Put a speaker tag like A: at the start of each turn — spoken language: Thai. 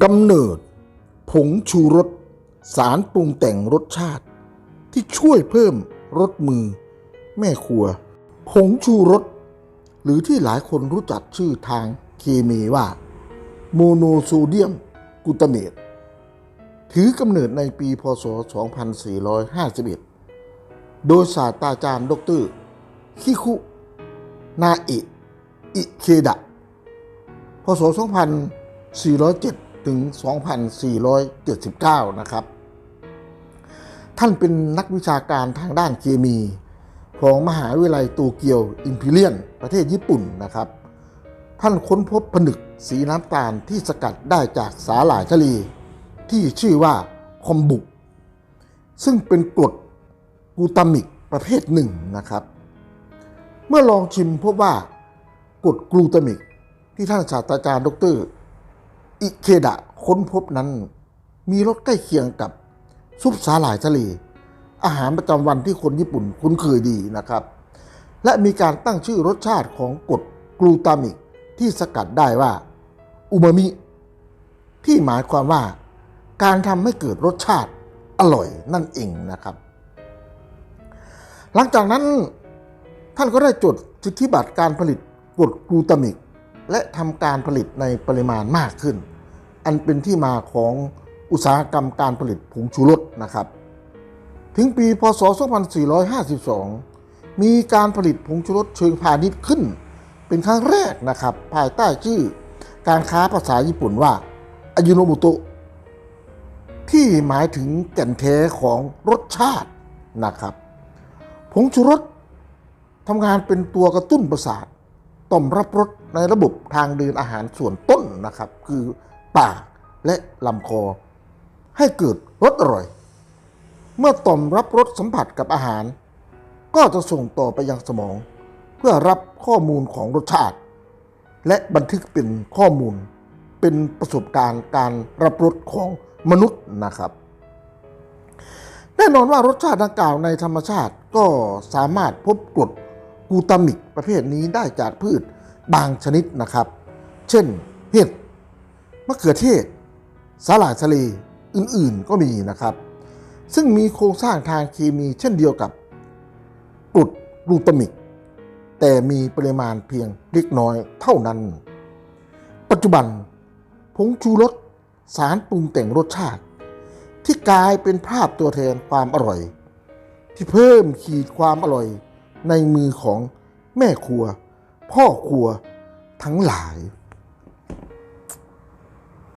A: กำเนิด ผงชูรส สารปรุงแต่งรสชาติ ที่ช่วยเพิ่มรสมือ แม่ครัว ผงชูรส หรือที่หลายคนรู้จักชื่อทางเคมีว่า โมโนโซเดียมกูตาเมตถือกำเนิดในปีพศ 2451 โดยศาสตราจารย์ดรคิคุ นาอะอิเคดะ พศ 2407 ถึง 2479 นะครับ ท่านเป็นนักวิชาการทางด้านเคมี ของมหาวิทยาลัยโตเกียวอิมพีเรียนประเทศญี่ปุ่นนะครับ ท่านค้นพบผนึกสีน้ำตาลที่สกัดได้จากสาหร่ายทะเลที่ชื่อว่าคอมบุซึ่งเป็นกรดกลูตามิกประเภทหนึ่งนะครับ เมื่อลองชิมพบว่ากรดกลูตามิกที่ท่านศาสตราจารย์ดร อิเคดะค้นพบนั้น มีรสใกล้เคียงกับซุปสาหร่ายทะเล อาหารประจำวันที่คนญี่ปุ่นคุ้นเคยดีนะครับ และมีการตั้งชื่อรสชาติของกรดกลูตามิกที่สกัดได้ว่าอูมามิ ที่หมายความว่าการทำให้เกิดรสชาติอร่อยนั่นเองนะครับ หลังจากนั้นท่านก็ได้จดสิทธิบัตรการผลิตกรดกลูตามิก และทำการผลิตในปริมาณมากขึ้น อันเป็นที่มาของอุตสาหกรรมการผลิตผงชูรสนะครับ ถึงปีพศ 2452 มีการผลิตผงชูรสเชิงพาณิชย์ขึ้น เป็นครั้งแรกนะครับ ภายใต้ชื่อการค้าภาษาญี่ปุ่นว่าอายุโนบุโตะที่หมายถึงแก่นแท้ของรสชาตินะครับผงชูรสทำงานเป็นตัวกระตุ้นประสาทต่อมรับรสในระบบทางเดินอาหารส่วนต้นนะครับ คือ ปากและลำคอ ให้เกิดรสอร่อย เมื่อต่อมรับรสสัมผัสกับอาหาร ก็จะส่งต่อไปยังสมอง เพื่อรับข้อมูลของรสชาติ และบันทึกเป็นข้อมูล เป็นประสบการณ์การรับรสของมนุษย์นะครับ แน่นอนว่ารสชาติดังกล่าวในธรรมชาติก็สามารถพบกรดกูตามิกประเภทนี้ได้จากพืชบางชนิดนะครับ เช่น เห็ดะเขือเทศ สาหร่ายทะเลอื่นๆก็มีนะครับ ซึ่งมีโครงสร้างทางเคมีเช่นเดียวกับกรดกลูตามิก แต่มีปริมาณเพียงเล็กน้อยเท่านั้น ปัจจุบันผงชูรสสารปรุงแต่งรสชาติ ที่กลายเป็นภาพตัวแทนความอร่อย ที่เพิ่มขีดความอร่อยในมือของแม่ครัว พ่อครัวทั้งหลาย